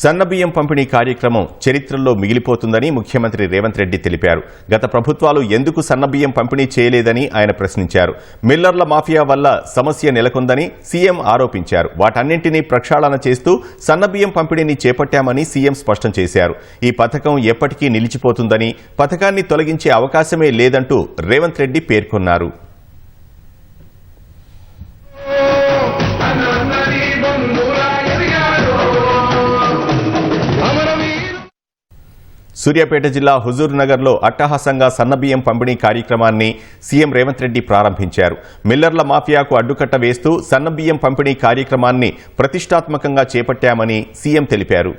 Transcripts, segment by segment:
సన్నబియ్యం పంపిణీ కార్యక్రమం చరిత్రలో మిగిలిపోతుందని ముఖ్యమంత్రి రేవంత్ రెడ్డి తెలిపారు. గత ప్రభుత్వాలు ఎందుకు సన్నబియ్యం పంపిణీ చేయలేదని ఆయన ప్రశ్నించారు. మిల్లర్ల మాఫియా వల్ల సమస్య నెలకొందని సీఎం ఆరోపించారు. వాటన్నింటినీ ప్రక్షాళన చేస్తూ సన్నబియ్యం పంపిణీని చేపట్టామని సీఎం స్పష్టం చేశారు. ఈ పథకం ఎప్పటికీ నిలిచిపోతుందని పథకాన్ని తొలగించే అవకాశమే లేదంటూ రేవంత్ రెడ్డి పేర్కొన్నారు. సూర్యాపేట జిల్లా హుజూర్ నగర్లో అట్టహాసంగా సన్నబియ్యం పంపిణీ కార్యక్రమాన్ని సీఎం రేవంత్ రెడ్డి ప్రారంభించారు. మిల్లర్ల మాఫియాకు అడ్డుకట్ట వేస్తూ సన్నబియ్యం పంపిణీ కార్యక్రమాన్ని ప్రతిష్టాత్మకంగా చేపట్టామని సీఎం తెలిపారు.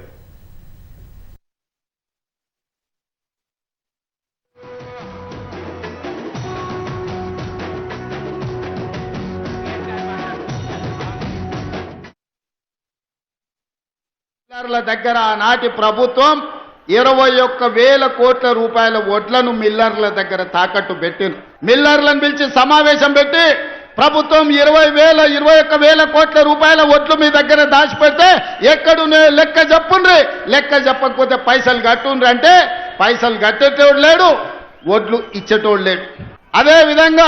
దగ్గర నాటి ప్రభుత్వం ఇరవై ఒక్క వేల కోట్ల రూపాయల వడ్లను మిల్లర్ల దగ్గర తాకట్టు పెట్టిను మిల్లర్లను పిలిచి సమావేశం పెట్టి ప్రభుత్వం ఇరవై వేల ఇరవై ఒక్క వేల కోట్ల రూపాయల వడ్లు మీ దగ్గర దాచిపెడితే ఎక్కడు లెక్క చెప్పుండ్రి. లెక్క చెప్పకపోతే పైసలు కట్టుండ్రి అంటే పైసలు కట్టేటోడు లేడు వడ్లు ఇచ్చేటోడు లేడు. అదే విధంగా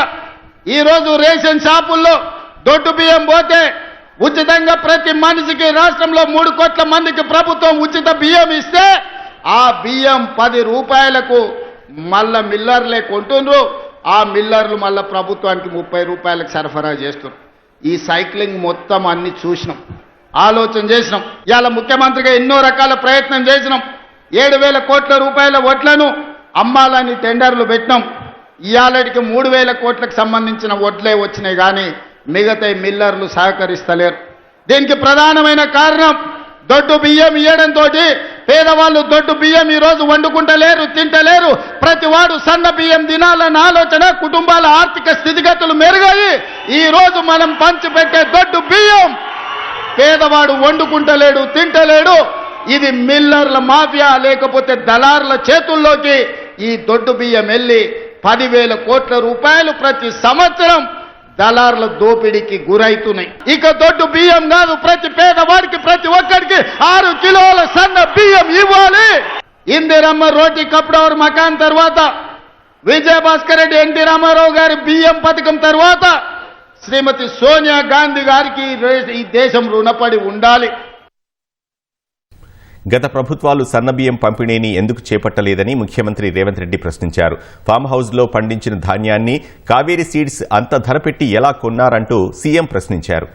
ఈరోజు రేషన్ షాపుల్లో దొడ్డు బియ్యం పోతే ఉచితంగా ప్రతి మనిషికి రాష్ట్రంలో మూడు కోట్ల మందికి ప్రభుత్వం ఉచిత బియ్యం ఇస్తే ఆ బియ్యం పది రూపాయలకు మళ్ళా మిల్లర్లే కొంటుండ్రు ఆ మిల్లర్లు మళ్ళా ప్రభుత్వానికి ముప్పై రూపాయలకు సరఫరా చేస్తున్నారు. ఈ సైక్లింగ్ మొత్తం అన్ని చూసినాం ఆలోచన చేసినాం. ఇవాళ ముఖ్యమంత్రిగా ఎన్నో రకాల ప్రయత్నం చేసినాం. ఏడు వేల కోట్ల రూపాయల వడ్లను అమ్మాలని టెండర్లు పెట్టినాం. ఇవాళకి మూడు వేల కోట్లకు సంబంధించిన వడ్లే వచ్చినాయి కానీ మిగతా మిల్లర్లు సహకరిస్తలేరు. దీనికి ప్రధానమైన కారణం దొడ్డు బియ్యం ఇయ్యడంతో పేదవాళ్ళు దొడ్డు బియ్యం ఈరోజు వండుకుంటలేరు తింటలేరు. ప్రతి వాడు సన్న బియ్యం తినాలన్న ఆలోచన కుటుంబాల ఆర్థిక స్థితిగతులు మెరుగాయి. ఈ రోజు మనం పంచిపెట్టే దొడ్డు బియ్యం పేదవాడు వండుకుంటలేడు తింటలేడు. ఇది మిల్లర్ల మాఫియా లేకపోతే దళారుల చేతుల్లోకి ఈ దొడ్డు బియ్యం వెళ్ళి పదివేల కోట్ల రూపాయలు ప్రతి సంవత్సరం దళారుల దోపిడీకి గురైతున్నాయి ఇక దొడ్డు బియ్యం కాదు ప్రతి పేదవాడికి ప్రతి ఒక్కడికి ఆరు కిలోల సన్న బియ్యం ఇవ్వాలి. ఇందిరమ్మ రోటి కప్పుడవర్ మకాన్ తర్వాత విజయభాస్కర్ రెడ్డి ఎన్టీ రామారావు గారి బియ్యం పథకం తర్వాత శ్రీమతి సోనియా గాంధీ గారికి ఈ దేశం రుణపడి ఉండాలి. గత ప్రభుత్వాలు సన్నబియ్యం పంపిణీని ఎందుకు చేపట్టలేదని ముఖ్యమంత్రి రేవంత్ రెడ్డి ప్రశ్నించారు. ఫామ్ హౌస్లో పండించిన ధాన్యాన్ని కావేరీ సీడ్స్ అంత ధర పెట్టి ఎలా కొన్నారంటూ సీఎం ప్రశ్నించారు.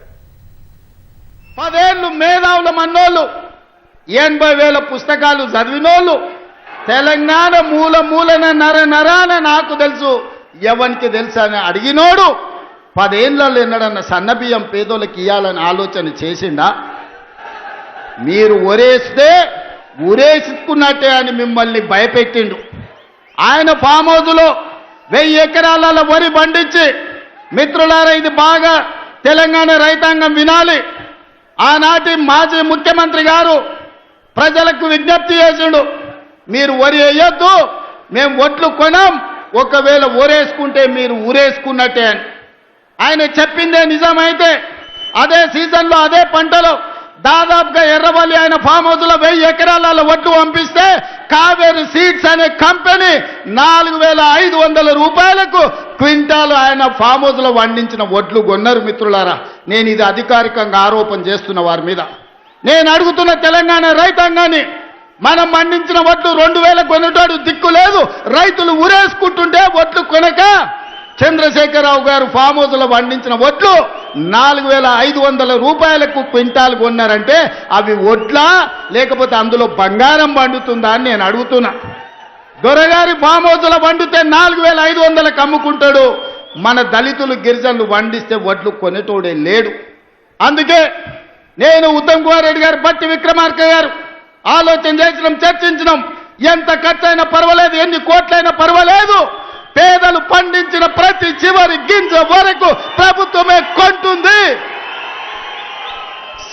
పదేళ్ళు మేధావుల మన్నోళ్ళు ఎనభై వేల పుస్తకాలు చదివినోళ్ళు తెలంగాణ మూల మూలన నర నరాన నాకు తెలుసు ఎవరికి తెలుసు అని అడిగినోడు పదేళ్ళలో ఎన్నడన్న సన్నబియ్యం పేదోళ్ళకి ఇవ్వాలని ఆలోచన చేసిండా? మీరు ఒరేస్తే ఉరేసుకున్నట్టే అని మిమ్మల్ని భయపెట్టిండు. ఆయన ఫామ్ హౌస్లో వెయ్యి ఎకరాలలో వరి పండించి మిత్రులారా ఇది బాగా తెలంగాణ రైతాంగం వినాలి. ఆనాటి మాజీ ముఖ్యమంత్రి గారు ప్రజలకు విజ్ఞప్తి చేసిండు మీరు వరి వేయొద్దు మేము ఒట్లు కొనం ఒకవేళ ఊరేసుకుంటే మీరు ఊరేసుకున్నట్టే అని. ఆయన చెప్పిందే నిజమైతే అదే సీజన్లో అదే పంటలో దాదాపుగా ఎర్రవల్లి ఆయన ఫామ్ హౌస్లో వెయ్యి ఎకరాల వడ్లు పంపిస్తే కావేరి సీడ్స్ అనే కంపెనీ నాలుగు వేల ఐదు వందల రూపాయలకు క్వింటాలు ఆయన ఫామ్ హౌస్లో వండించిన వడ్లు కొన్నారు మిత్రులారా. నేను ఇది అధికారికంగా ఆరోపణ చేస్తున్న వారి మీద. నేను అడుగుతున్న తెలంగాణ రైతాంగాన్ని మనం పండించిన వడ్లు రెండు వేల కొనటాడు దిక్కు లేదు రైతులు ఉరేసుకుంటుంటే వడ్లు కొనక చంద్రశేఖరరావు గారు ఫామ్ హౌస్లో పండించిన వడ్లు నాలుగు వేల ఐదు వందల రూపాయలకు క్వింటాల్ కొన్నారంటే అవి వడ్లా? లేకపోతే అందులో బంగారం పండుతుందా అని నేను అడుగుతున్నా. దొరగారి ఫామ్ హౌస్లో పండితే వండితే నాలుగు వేల ఐదు వందలకు అమ్ముకుంటాడు. మన దళితులు గిరిజనులు వండిస్తే వడ్లు కొనేటోడే లేడు. అందుకే నేను ఉత్తమ్ కుమార్ రెడ్డి గారు బట్టి విక్రమార్క గారు ఆలోచన చేసినాం చర్చించినాం. ఎంత ఖర్చైనా పర్వాలేదు ఎన్ని కోట్లైనా పర్వాలేదు. పేదలు పండించిన ప్రతి చివరి గింజ వరకు ప్రభుత్వమే కొంటుంది.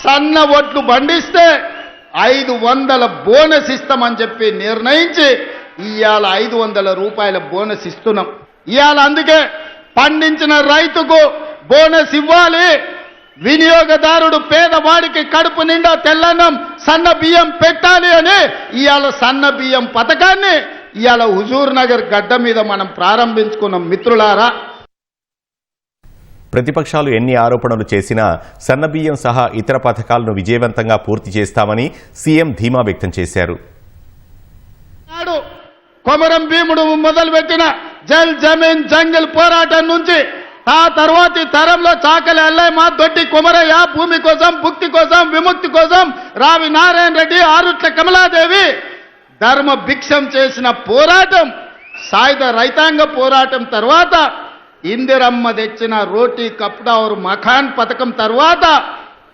సన్న ఒట్లు పండిస్తే ఐదు వందల బోనస్ ఇస్తామని చెప్పి నిర్ణయించి ఇవాళ ఐదు వందల రూపాయల బోనస్ ఇస్తున్నాం. ఇవాళ అందుకే పండించిన రైతుకు బోనస్ ఇవ్వాలి. వినియోగదారుడు పేదవాడికి కడుపు నిండా తెల్లన్నం సన్న బియ్యం పెట్టాలి అని ఇవాళ సన్న బియ్యం పథకాన్ని ఇవాళ హుజూర్ నగర్ గడ్డ మీద మనం ప్రారంభించుకున్నాం మిత్రులారా ప్రతిపక్షాలు ఎన్ని ఆరోపణలు చేసినా సన్నబియ్యం సహా ఇతర పథకాలను విజయవంతంగా పూర్తి చేస్తామని సీఎం ధీమా వ్యక్తం చేశారు. కొమరం భీముడు మొదలుపెట్టిన జల్ జమీన్ జంగిల్ పోరాటం నుంచి ఆ తర్వాతి తరంలో చాకలి అల్లయ్య దొడ్డి కుమరయ్య భూమి కోసం భుక్తి కోసం విముక్తి కోసం రావి నారాయణ రెడ్డి ఆరుట్ల కమలాదేవి కర్మ భిక్షం చేసిన పోరాటం సాయుధ రైతాంగ పోరాటం తర్వాత ఇందిరమ్మ తెచ్చిన రోటీ కప్డావర్ మఖాన్ పథకం తర్వాత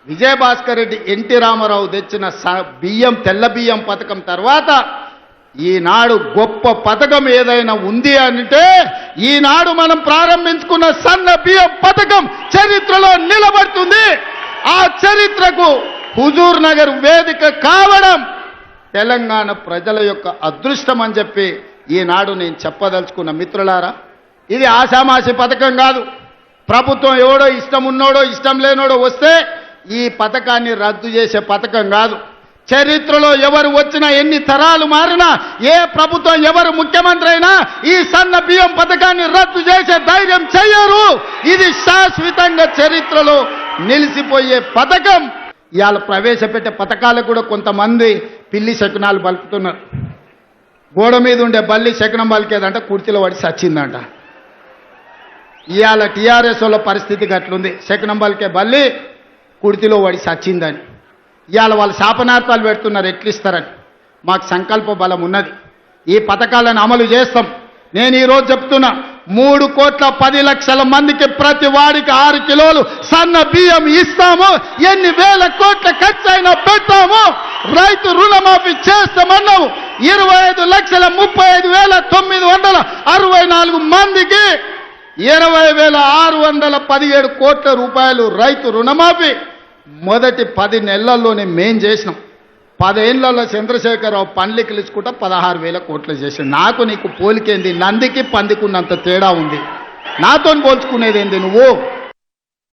విజయభాస్కర్ రెడ్డి ఎన్టీ రామారావు తెచ్చిన స- బియ్యం తెల్ల బియ్యం పథకం తర్వాత ఈనాడు గొప్ప పథకం ఏదైనా ఉంది అంటే ఈనాడు మనం ప్రారంభించుకున్న సన్న బియ్యం పథకం చరిత్రలో నిలబడుతుంది. ఆ చరిత్రకు హుజూర్ నగర్ వేదిక కావడం తెలంగాణ ప్రజల యొక్క అదృష్టం అని చెప్పి ఈనాడు నేను చెప్పదలుచుకున్న మిత్రులారా ఇది ఆశామాసి పథకం కాదు. ప్రభుత్వం ఎవడో ఇష్టం ఉన్నోడో ఇష్టం లేనోడో వస్తే ఈ పథకాన్ని రద్దు చేసే పథకం కాదు. చరిత్రలో ఎవరు వచ్చినా ఎన్ని తరాలు మారినా ఏ ప్రభుత్వం ఎవరు ముఖ్యమంత్రి అయినా ఈ సన్న బియ్యం పథకాన్ని రద్దు చేసే ధైర్యం చేయరు. ఇది శాశ్వతంగా చరిత్రలో నిలిచిపోయే పథకం. ఇవాళ ప్రవేశపెట్టే పథకాలకు కూడా కొంతమంది పిల్లి శకునాలు బలుపుతున్నారు గోడ మీద ఉండే బల్లి శకునం బలికేదంట కుర్చీలో పడి సచ్చిందంట. ఇవాళ టీఆర్ఎస్ వాళ్ళ పరిస్థితి గట్లుంది. శకునం బలికే బల్లి కుర్తిలో పడి సచ్చిందని. ఇవాళ వాళ్ళు శాపనార్థాలు పెడుతున్నారు ఎట్లిస్తారని. మాకు సంకల్ప బలం ఉన్నది. ఈ పథకాలను అమలు చేస్తాం. నేను ఈరోజు చెప్తున్నా మూడు కోట్ల పది లక్షల మందికి ప్రతి వాడికి ఆరు కిలోలు సన్న బియ్యం ఇస్తాము. ఎన్ని వేల కోట్ల ఖర్చు అయినా పెడతాము. రైతు రుణమాఫీ చేస్తామన్నావు. ఇరవై ఐదు లక్షల ముప్పై ఐదు వేల తొమ్మిది వందల అరవై నాలుగు మందికి ఇరవై వేల ఆరు వందల పదిహేడు కోట్ల రూపాయలు రైతు రుణమాఫీ. మొదటి పది నెలల్లోనే మేం చేసినాం. పదేళ్ళలో చంద్రశేఖరరావు పండ్లకి ఇలుచుకుంటా పదహారు వేల కోట్లు చేసాడు. నాకు నీకు పోలికేంది? నందికి పందికున్నంత తేడా ఉంది. నాతో పోల్చుకునేది ఏంది నువ్వు?